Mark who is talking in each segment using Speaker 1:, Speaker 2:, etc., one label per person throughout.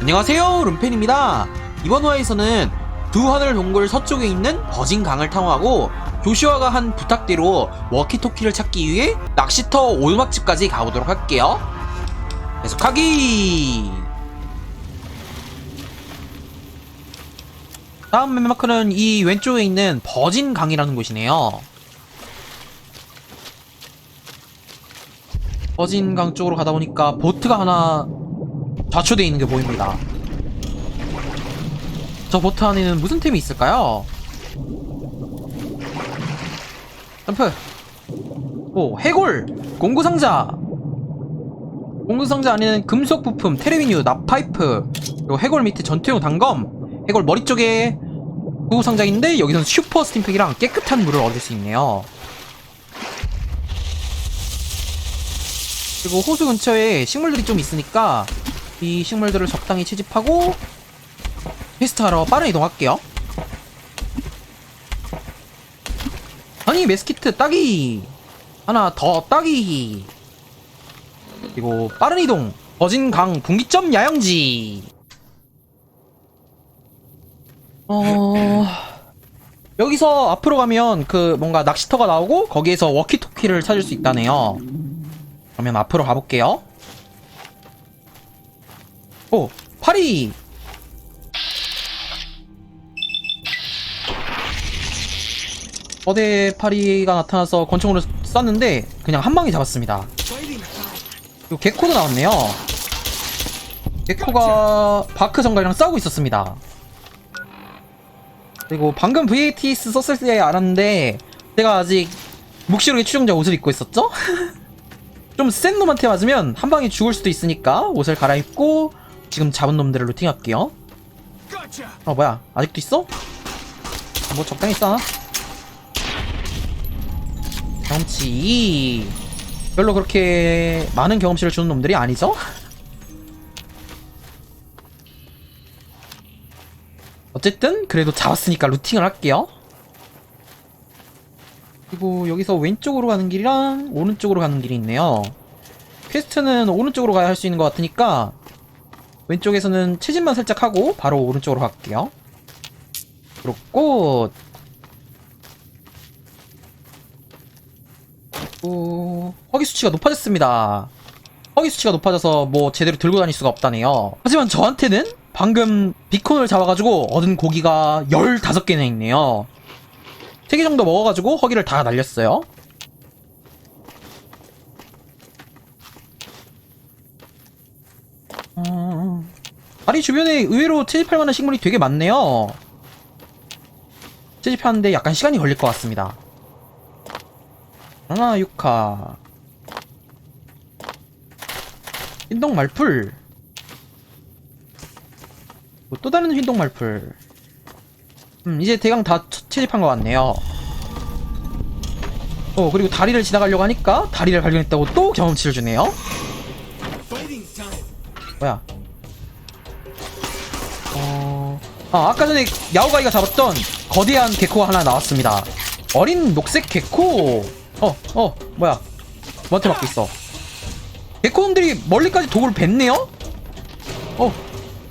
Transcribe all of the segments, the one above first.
Speaker 1: 안녕하세요 룸펜입니다. 이번 화에서는 두 하늘 동굴 서쪽에 있는 버진 강을 탐험하고 조슈아가 한 부탁대로 워키토키를 찾기 위해 낚시터 오두막집까지 가보도록 할게요. 계속하기! 다음 맵마크는 이 왼쪽에 있는 버진 강이라는 곳이네요. 버진 강 쪽으로 가다 보니까 보트가 하나 좌초되어 있는 게 보입니다. 저 보트 안에는 무슨 템이 있을까요? 점프! 오, 해골! 공구상자! 공구상자 안에는 금속 부품, 테레비뉴, 납파이프, 그리고 해골 밑에 전투용 단검, 해골 머리 쪽에 공구상자인데 여기서는 슈퍼 스팀팩이랑 깨끗한 물을 얻을 수 있네요. 그리고 호수 근처에 식물들이 좀 있으니까 이 식물들을 적당히 채집하고 퀘스트하러 빠른 이동할게요. 아니 메스키트 따기! 하나 더 따기! 그리고 빠른 이동! 버진강 분기점 야영지! 어... 여기서 앞으로 가면 그 뭔가 낚시터가 나오고 거기에서 워키토키를 찾을 수 있다네요. 그러면 앞으로 가볼게요 오, 파리! 거대 파리가 나타나서 권총으로 쐈는데 그냥 한 방에 잡았습니다. 그리고 개코도 나왔네요. 개코가 바크 정갈이랑 싸우고 있었습니다. 그리고 방금 VATS 썼을 때 알았는데 제가 아직 묵시록의 추종자 옷을 입고 있었죠? 좀 센 놈한테 맞으면 한 방에 죽을 수도 있으니까 옷을 갈아입고 지금 잡은 놈들을 루팅할게요. 어 뭐야 아직도 있어? 뭐 적당히 쏴. 경험치 별로 그렇게 많은 경험치를 주는 놈들이 아니죠? 어쨌든 그래도 잡았으니까 루팅을 할게요. 그리고 여기서 왼쪽으로 가는 길이랑 오른쪽으로 가는 길이 있네요. 퀘스트는 오른쪽으로 가야 할 수 있는 것 같으니까 왼쪽에서는 채집만 살짝 하고 바로 오른쪽으로 갈게요. 꽃. 그리고 허기 수치가 높아졌습니다. 허기 수치가 높아져서 뭐 제대로 들고 다닐 수가 없다네요. 하지만 저한테는 방금 비콘을 잡아가지고 얻은 고기가 15개나 있네요. 3개 정도 먹어가지고 허기를 다 날렸어요. 어... 다리 주변에 의외로 채집할 만한 식물이 되게 많네요. 채집하는데 약간 시간이 걸릴 것 같습니다. 하나 유카 흰동 말풀. 뭐 또 다른 흰동 말풀. 음 이제 대강 다 처- 채집한 것 같네요. 어 그리고 다리를 지나가려고 하니까 다리를 발견했다고 또 경험치를 주네요 뭐야 어... 아 아까 전에 야오가이가 잡았던 거대한 개코가 하나 나왔습니다 어린 녹색 개코 어, 어, 뭐야. 뭐한테 맞고 있어. 개코놈들이 멀리까지 독을 뱉네요? 어,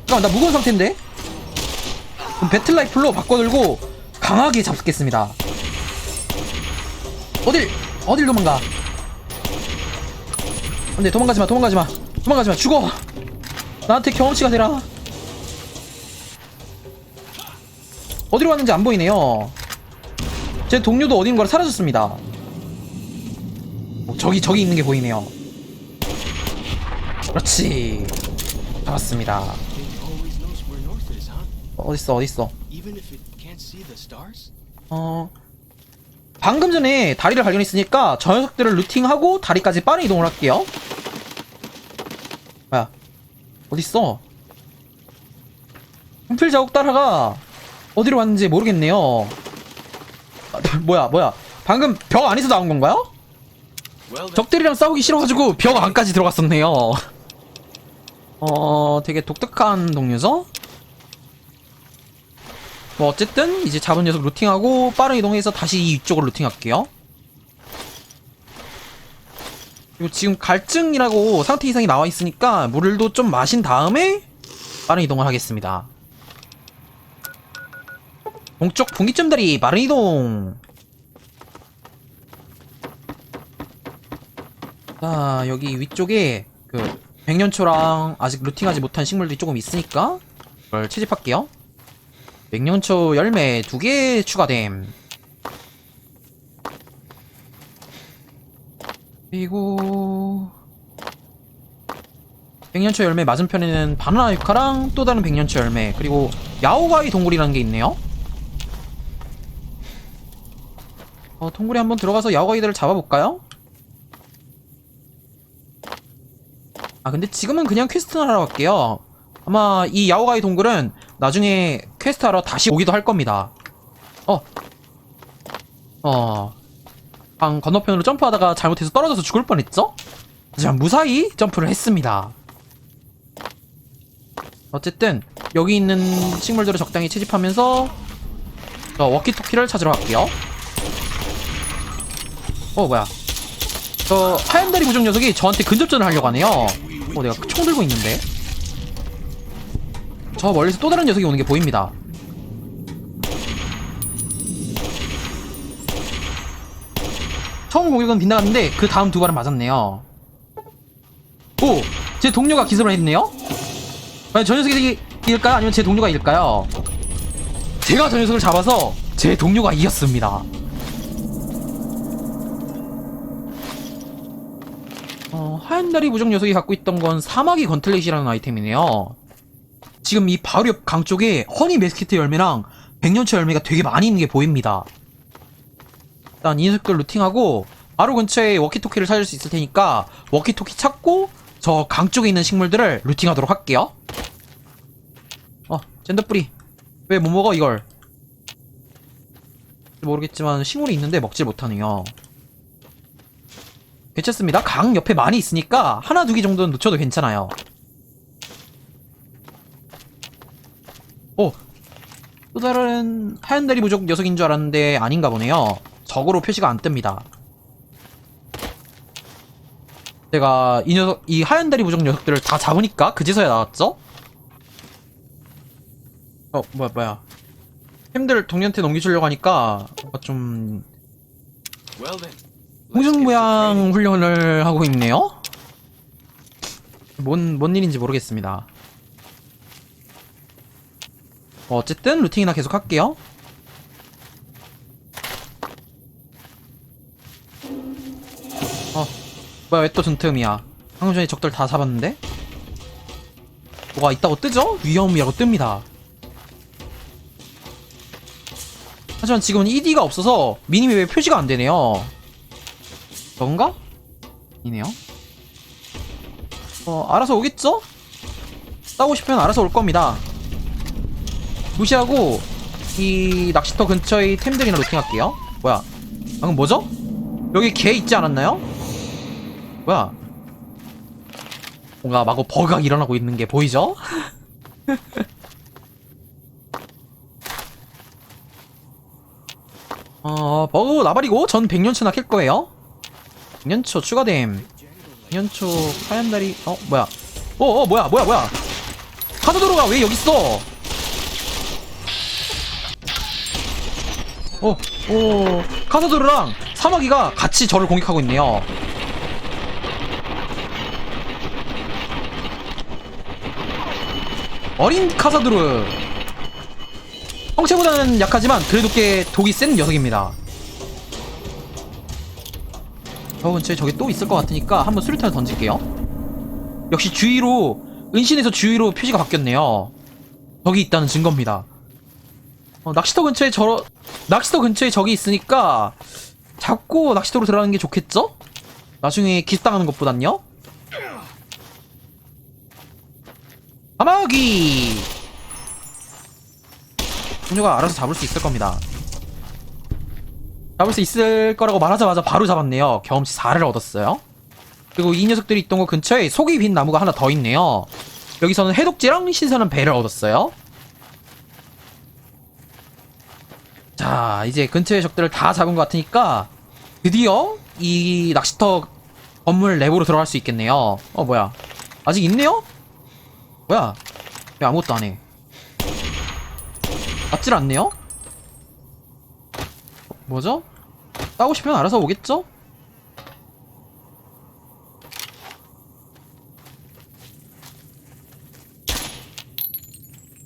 Speaker 1: 잠깐만, 나 무거운 상태인데? 그럼 배틀라이플로 바꿔들고 강하게 잡겠습니다. 어딜, 어딜 도망가? 안 돼, 도망가지 마, 도망가지 마. 도망가지 마, 죽어! 나한테 경험치가 되라. 어디로 갔는지 안 보이네요. 제 동료도 어딘가로 사라졌습니다. 어, 저기 저기 있는 게 보이네요. 그렇지. 잡았습니다. 어딨어 어딨어. 어 방금 전에 다리를 발견했으니까 저 녀석들을 루팅하고 다리까지 빠른 이동을 할게요. 어딨어? 분필 자국 따라가 어디로 갔는지 모르겠네요. 아, 뭐야 뭐야? 방금 벽 안에서 나온 건가요? 적들이랑 싸우기 싫어가지고 벽 안까지 들어갔었네요. 어, 되게 독특한 동료죠? 뭐 어쨌든 이제 잡은 녀석 루팅하고 빠른 이동해서 다시 이쪽으로 루팅할게요. 그리고 지금 갈증이라고 상태 이상이 나와 있으니까 물도 좀 마신 다음에 빠른 이동을 하겠습니다. 동쪽 분기점들이 빠른 이동! 자, 여기 위쪽에 그 백년초랑 아직 루팅하지 못한 식물들이 조금 있으니까 이걸 채집할게요. 백년초 열매 두 개 추가됨. 그리고 백년초 열매 맞은편에는 바나나 유카랑 또 다른 백년초 열매 그리고 야오가이 동굴이라는 게 있네요. 어, 동굴에 한번 들어가서 야오가이들을 잡아볼까요? 아 근데 지금은 그냥 퀘스트 하러 갈게요. 아마 이 야오가이 동굴은 나중에 퀘스트 하러 다시 오기도 할 겁니다. 어. 어. 방 건너편으로 점프하다가 잘못해서 떨어져서 죽을 뻔했죠? 하지만 무사히 점프를 했습니다. 어쨌든 여기 있는 식물들을 적당히 채집하면서 저 워키토키를 찾으러 갈게요. 어 뭐야? 저 하얀 다리 부족 녀석이 저한테 근접전을 하려고 하네요. 어 내가 총 들고 있는데. 저 멀리서 또 다른 녀석이 오는 게 보입니다. 처음 공격은 빗나갔는데 그 다음 두 발은 맞았네요. 오! 제 동료가 기습을 했네요? 과연 저 녀석이 이길까요? 아니면 제 동료가 이길까요? 제가 저 녀석을 잡아서 제 동료가 이겼습니다. 어, 하얀 다리 부족 녀석이 갖고 있던 건 사마귀 건틀렛이라는 아이템이네요. 지금 이 바로 옆 강 쪽에 허니 메스키트 열매랑 백년초 열매가 되게 많이 있는 게 보입니다. 일단 이 녀석들 루팅하고 바로 근처에 워키토키를 찾을 수 있을 테니까 워키토키 찾고 저 강 쪽에 있는 식물들을 루팅하도록 할게요. 어, 젠더뿌리. 왜 못 먹어, 이걸? 모르겠지만 식물이 있는데 먹질 못하네요. 괜찮습니다. 강 옆에 많이 있으니까 하나 두 개 정도는 놓쳐도 괜찮아요. 오! 또 다른 하얀 다리 부족 녀석인 줄 알았는데 아닌가 보네요. 적으로 표시가 안 뜹니다. 제가 이 녀석, 이 하얀 다리 부족 녀석들을 다 잡으니까 그제서야 나왔죠? 어, 뭐야, 뭐야. 햄들 동료한테 넘겨주려고 하니까 뭔가 좀 공중부양. 훈련을 하고 있네요? 뭔, 뭔 일인지 모르겠습니다. 뭐 어쨌든 루팅이나 계속 할게요. 뭐야, 왜 또 전틈이야? 방금 전에 적들 다 잡았는데? 뭐가 있다고 뜨죠? 위험이라고 뜹니다. 하지만 지금은 ED가 없어서 미니맵에 표시가 안 되네요. 저건가? 이네요. 어, 알아서 오겠죠? 싸우고 싶으면 알아서 올 겁니다. 무시하고, 이 낚시터 근처의 템들이나 루팅할게요. 뭐야? 방금 뭐죠? 여기 개 있지 않았나요? 뭐야? 뭔가 마구 버그가 일어나고 있는 게 보이죠? 어, 버그 나발이고, 전 100년초나 캘 거예요. 100년초 추가됨. 100년초 하얀 다리, 어, 뭐야. 어, 어, 뭐야, 뭐야, 뭐야. 카드도로가 왜 여기 있어? 어, 오, 카사도르랑 사마귀가 같이 저를 공격하고 있네요. 어린 카사도르. 형체보다는 약하지만 그래도 꽤 독이 센 녀석입니다. 저 근처에 저기 또 있을 것 같으니까 한번 수류탄을 던질게요. 역시 주위로, 은신에서 주위로 표시가 바뀌었네요. 저기 있다는 증거입니다. 어, 낚시터 근처에 저 낚시터 근처에 적이 있으니까 잡고 낚시터로 들어가는 게 좋겠죠? 나중에 기습당하는 것보단요. 사마귀 소녀가 알아서 잡을 수 있을 겁니다. 잡을 수 있을 거라고 말하자마자 바로 잡았네요. 경험치 4를 얻었어요. 그리고 이 녀석들이 있던 곳 근처에 속이 빈 나무가 하나 더 있네요. 여기서는 해독제랑 신선한 배를 얻었어요. 자, 이제 근처의 적들을 다 잡은 것 같으니까 드디어 이 낚시터 건물 내부로 들어갈 수 있겠네요. 어, 뭐야. 아직 있네요? 뭐야. 왜 아무것도 안 해? 맞질 않네요? 뭐죠? 싸고 싶으면 알아서 오겠죠?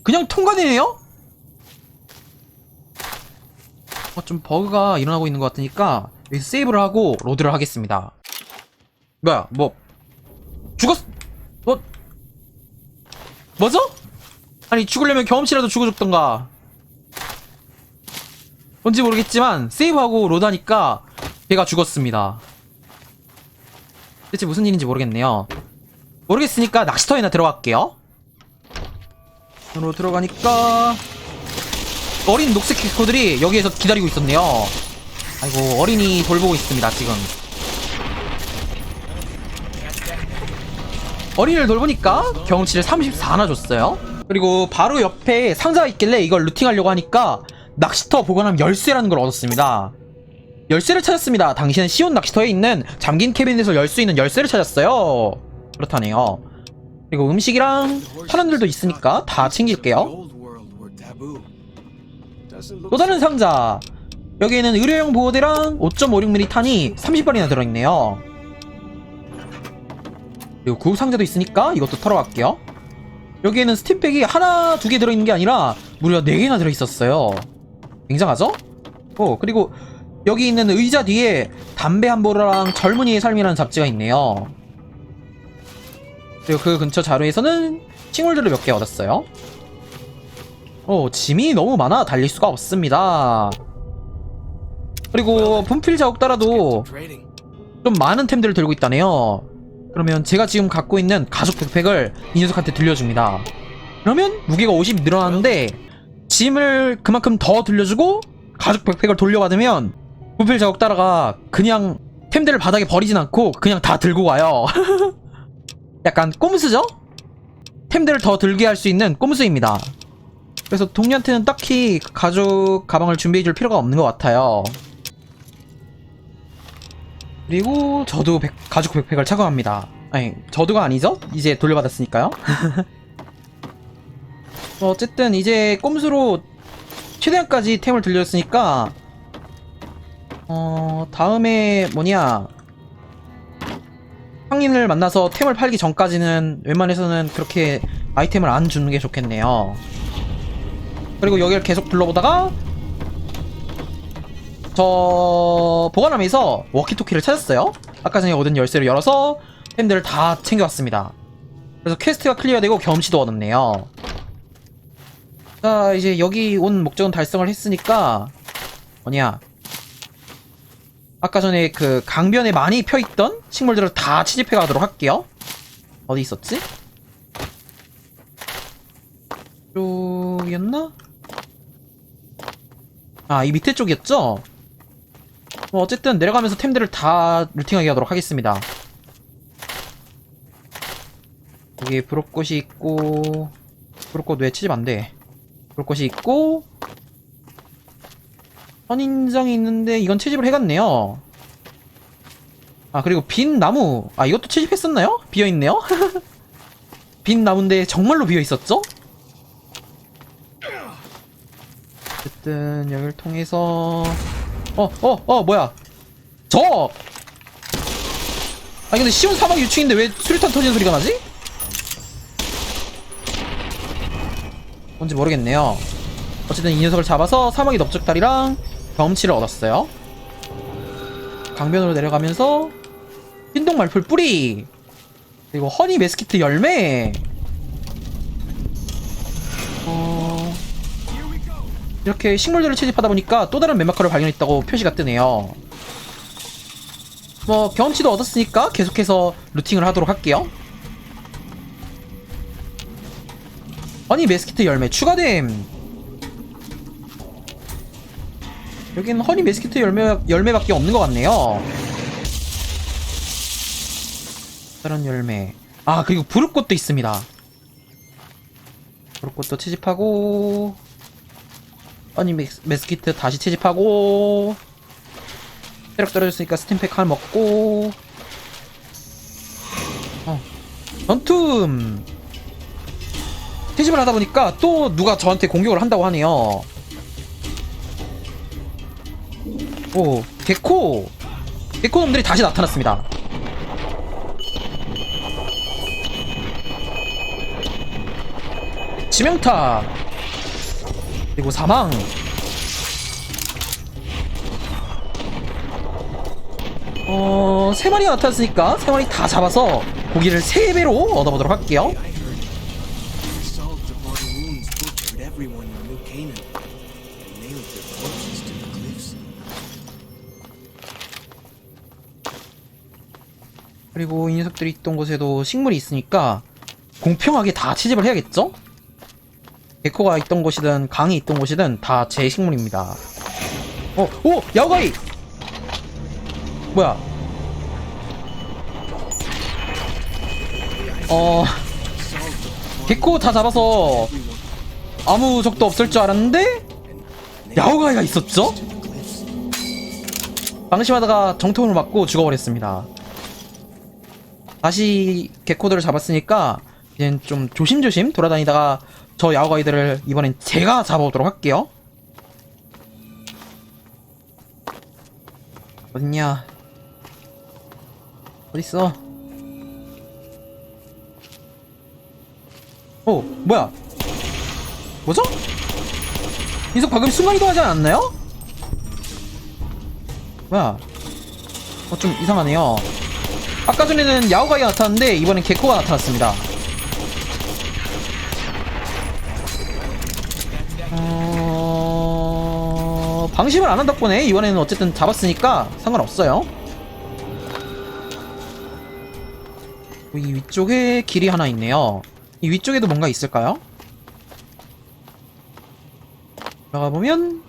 Speaker 1: 그냥 통과되네요? 어, 좀 버그가 일어나고 있는 것 같으니까 여기서 세이브를 하고 로드를 하겠습니다. 뭐야, 뭐 죽었... 뭐... 뭐죠? 아니 죽으려면 경험치라도 주고 죽던가. 뭔지 모르겠지만 세이브하고 로드하니까 걔가 죽었습니다. 대체 무슨 일인지 모르겠네요. 모르겠으니까 낚시터에나 들어갈게요. 으로 들어가니까 어린 녹색 캐코들이 여기에서 기다리고 있었네요. 아이고 어린이 돌보고 있습니다 지금 어린이를 돌보니까 경험치를 34나 줬어요. 그리고 바로 옆에 상자가 있길래 이걸 루팅하려고 하니까 낚시터 보관함 열쇠라는 걸 얻었습니다. 열쇠를 찾았습니다. 당신은 시온 낚시터에 있는 잠긴 캐빈에서 열 수 있는 열쇠를 찾았어요. 그렇다네요. 그리고 음식이랑 사람들도 있으니까 다 챙길게요. 또 다른 상자. 여기에는 의료용 보호대랑 5.56mm 탄이 30발이나 들어있네요. 그리고 구급 상자도 있으니까 이것도 털어갈게요. 여기에는 스팀백이 하나, 두 개 들어있는 게 아니라 무려 네 개나 들어있었어요. 굉장하죠? 어, 그리고 여기 있는 의자 뒤에 담배 한 보루랑 젊은이의 삶이라는 잡지가 있네요. 그리고 그 근처 자루에서는 식물들을 몇개 얻었어요. 어, 짐이 너무 많아 달릴 수가 없습니다. 그리고 분필 자국 따라도. 좀 많은 템들을 들고 있다네요. 그러면 제가 지금 갖고 있는 가죽 백팩을 이 녀석한테 들려줍니다. 그러면 무게가 50 늘어나는데 짐을 그만큼 더 들려주고 가죽 백팩을 돌려받으면 분필 자국 따라가 그냥 템들을 바닥에 버리진 않고 그냥 다 들고 가요. 약간 꼼수죠? 템들을 더 들게 할 수 있는 꼼수입니다. 그래서 동료한테는 딱히 가죽 가방을 준비해줄 필요가 없는 것 같아요. 그리고 저도 백- 가죽 백팩을 착용합니다. 아니, 저도가 아니죠? 이제 돌려받았으니까요. 뭐 어쨌든 이제 꼼수로 최대한까지 템을 들렸으니까 어 다음에 뭐냐 상인을 만나서 템을 팔기 전까지는 웬만해서는 그렇게 아이템을 안 주는 게 좋겠네요. 그리고 여기를 계속 둘러보다가 저 보관함에서 워키토키를 찾았어요. 아까 전에 얻은 열쇠를 열어서 템들을 다 챙겨왔습니다. 그래서 퀘스트가 클리어되고 경험치도 얻었네요. 자 이제 여기 온 목적은 달성을 했으니까 뭐냐 아까 전에 그 강변에 많이 펴있던 식물들을 다 채집해 가도록 할게요. 어디 있었지? 쪽이었나? 아, 이 밑에 쪽이었죠? 뭐 어쨌든 내려가면서 템들을 다 루팅하게 하도록 하겠습니다. 여기 브로꽃이 있고 브로꽃 왜 채집 안 돼? 브로꽃이 있고 선인장이 있는데 이건 채집을 해갔네요. 아 그리고 빈 나무 아 이것도 채집했었나요? 비어있네요? 빈 나무인데 정말로 비어있었죠? 어쨌든 여기를 통해서 어 어 어 뭐야? 저! 아니 근데 시온 사막 유충인데 왜 수류탄 터지는 소리가 나지? 뭔지 모르겠네요. 어쨌든 이 녀석을 잡아서 사막의 넓적다리랑 경험치를 얻었어요. 강변으로 내려가면서 흰동 말풀 뿌리 그리고 허니 메스키트 열매 이렇게 식물들을 채집하다 보니까 또 다른 맨마커를 발견했다고 표시가 뜨네요. 뭐 경험치도 얻었으니까 계속해서 루팅을 하도록 할게요. 허니 메스키트 열매 추가됨. 여기는 허니 메스키트 열매, 열매밖에 없는 것 같네요. 다른 열매. 아 그리고 부르꽃도 있습니다. 부르꽃도 채집하고 메스, 메스키트 다시 채집하고 체력 떨어졌으니까 스팀팩 하나 먹고 어 전투음 채집을 하다 보니까 또 누가 저한테 공격을 한다고 하네요. 오, 개코! 개코 놈들이 다시 나타났습니다. 치명타! 그리고 사망! 어, 세 마리가 나타났으니까 세 마리 다 잡아서 고기를 세 배로 얻어보도록 할게요. 그리고 이 녀석들이 있던 곳에도 식물이 있으니까 공평하게 다 채집을 해야겠죠? 개코가 있던 곳이든 강이 있던 곳이든 다 제 식물입니다. 어, 오! 야오가이! 뭐야? 어, 개코 다 잡아서 아무 적도 없을 줄 알았는데 야오가이가 있었죠? 방심하다가 정통을 맞고 죽어버렸습니다. 다시 개코들을 잡았으니까 이젠 좀 조심조심 돌아다니다가 저 야오가이들을 이번엔 제가 잡아오도록 할게요. 어딨냐? 어딨어? 어, 뭐야? 뭐죠? 인석 방금 순간이동하지 않았나요? 뭐야? 어, 좀 이상하네요. 아까 전에는 야오가이가 나타났는데 이번엔 개코가 나타났습니다. 방심을 안 한 덕분에 이번에는 어쨌든 잡았으니까 상관없어요. 이 위쪽에 길이 하나 있네요. 이 위쪽에도 뭔가 있을까요? 들어가 보면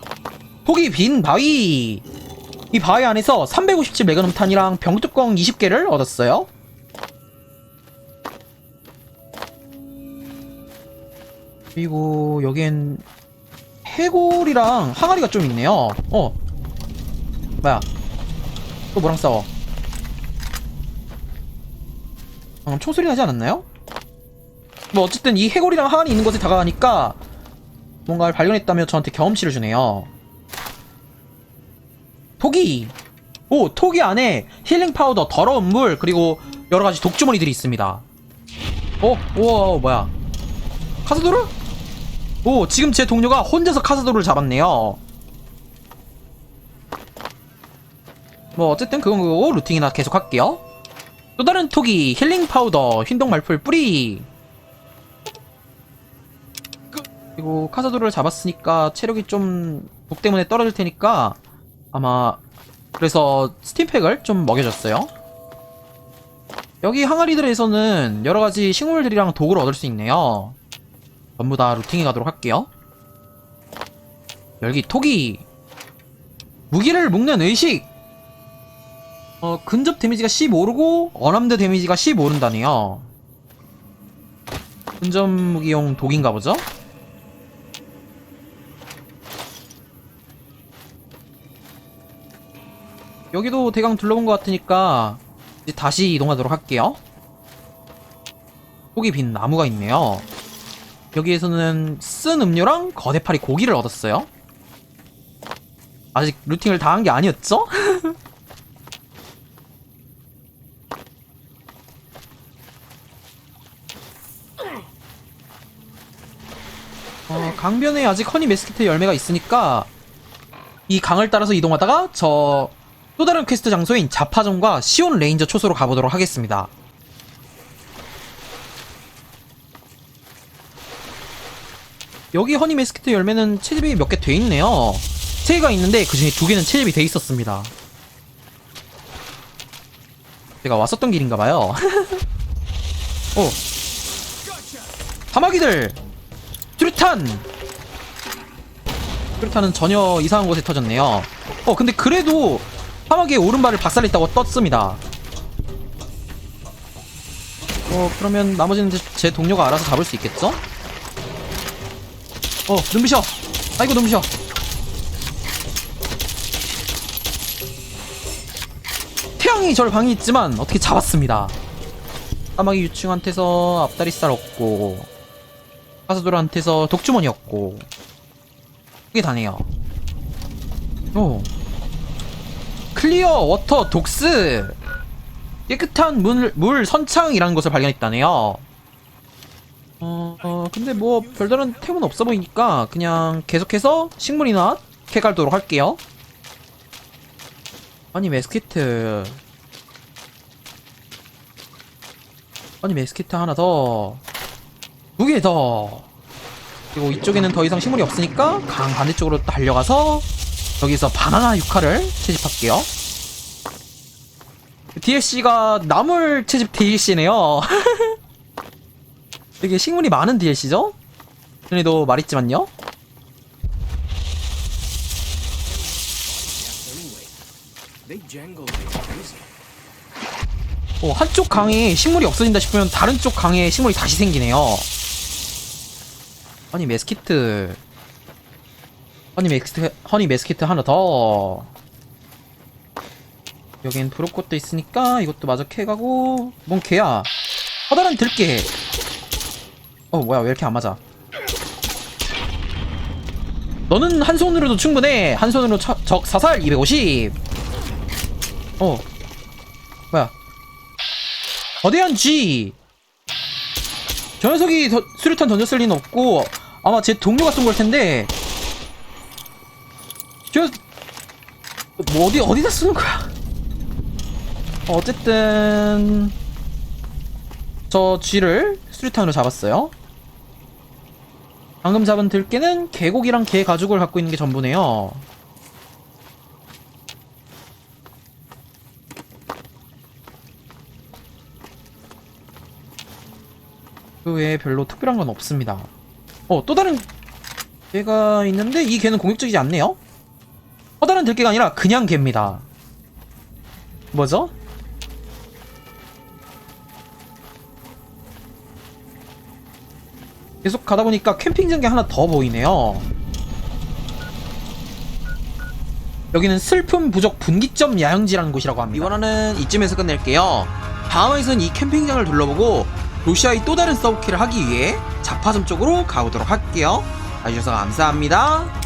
Speaker 1: 폭이 빈 바위. 이 바위 안에서 357 메가놈탄이랑 병뚜껑 20개를 얻었어요. 그리고 여기엔 해골이랑 항아리가 좀 있네요. 어. 뭐야. 또 뭐랑 싸워? 방금 총소리 나지 않았나요? 뭐 어쨌든 이 해골이랑 항아리 있는 곳에 다가가니까 뭔가를 발견했다며 저한테 경험치를 주네요. 토기! 오, 토기 안에 힐링 파우더, 더러운 물, 그리고 여러 가지 독주머니들이 있습니다. 어, 우와, 뭐야. 카스도르? 오, 지금 제 동료가 혼자서 카스도르를 잡았네요. 뭐, 어쨌든 그건 그거고, 루팅이나 계속 할게요. 또 다른 토기, 힐링 파우더, 흰동 말풀 뿌리. 그리고 카사도르를 잡았으니까 체력이 좀 독 때문에 떨어질 테니까 아마 그래서 스팀팩을 좀 먹여줬어요. 여기 항아리들에서는 여러 가지 식물들이랑 도구를 얻을 수 있네요. 전부 다 루팅해 가도록 할게요. 열기 토기 무기를 묶는 의식 어, 근접 데미지가 10 오르고 어남드 데미지가 10 오른다네요. 근접 무기용 독인가 보죠? 여기도 대강 둘러본 것 같으니까 다시 이동하도록 할게요. 속이 빈 나무가 있네요. 여기에서는 쓴 음료랑 거대파리 고기를 얻었어요. 아직 루팅을 다 한 게 아니었죠? 어, 강변에 아직 허니 메스키트 열매가 있으니까 이 강을 따라서 이동하다가 저 또 다른 퀘스트 장소인 자파점과 시온 레인저 초소로 가보도록 하겠습니다. 여기 허니 메스키트 열매는 채집이 몇 개 돼 있네요. 세 개가 있는데 그 중에 두 개는 채집이 돼 있었습니다. 제가 왔었던 길인가봐요. 오. 사마귀들! 뚜르탄! 뚜르탄은 전혀 이상한 곳에 터졌네요. 어, 근데 그래도 사마귀의 오른발을 박살냈다고 떴습니다. 어, 그러면 나머지는 제, 제 동료가 알아서 잡을 수 있겠죠? 어, 눈부셔! 아이고, 눈부셔! 태양이 저를 방해했지만 어떻게 잡았습니다. 사마귀 유충한테서 앞다리살 얻고 가사도르한테서 독주머니였고 그게 다네요 오 클리어 워터 독스 깨끗한 물, 물 선창이라는 것을 발견했다네요 어, 어 근데 뭐 별다른 템은 없어 보이니까 그냥 계속해서 식물이나 캐갈도록 할게요. 아니 메스키트. 아니 메스키트 하나 더. 두 개 더. 그리고 이쪽에는 더 이상 식물이 없으니까 강 반대쪽으로 달려가서 여기서 바나나 육화를 채집할게요. DLC가 나물 채집 DLC네요 되게 식물이 많은 DLC죠? 전에도 말했지만요. 어, 한쪽 강에 식물이 없어진다 싶으면 다른 쪽 강에 식물이 다시 생기네요. 허니 메스키트. 허니 메스키트, 허니 메스키트 하나 더. 여긴 브로꽃도 있으니까 이것도 마저 캐가고. 뭔 개야? 커다란 들깨. 어, 뭐야, 왜 이렇게 안 맞아? 너는 한 손으로도 충분해. 한 손으로 차- 적 사살 250. 어. 뭐야? 거대한 G. 저 녀석이 더- 수류탄 던졌을 리는 없고 아마 제 동료가 쏜 걸 텐데. 저 뭐 어디 어디다 쓰는 거야? 어, 어쨌든 저 G를 수류탄으로 잡았어요. 방금 잡은 들깨는 개고기랑 개 가죽을 갖고 있는 게 전부네요. 그 외에 별로 특별한 건 없습니다. 어, 또 다른 개가 있는데 이 개는 공격적이지 않네요? 커다란 들개가 아니라 그냥 개입니다. 뭐죠? 계속 가다 보니까 캠핑 장기 하나 더 보이네요. 여기는 슬픔 부족 분기점 야영지라는 곳이라고 합니다.
Speaker 2: 이번 화는 이쯤에서 끝낼게요. 다음 화에서는 이 캠핑장을 둘러보고 로시아의 또 다른 서브키를 하기 위해 자파점 쪽으로 가보도록 할게요. 봐주셔서 감사합니다.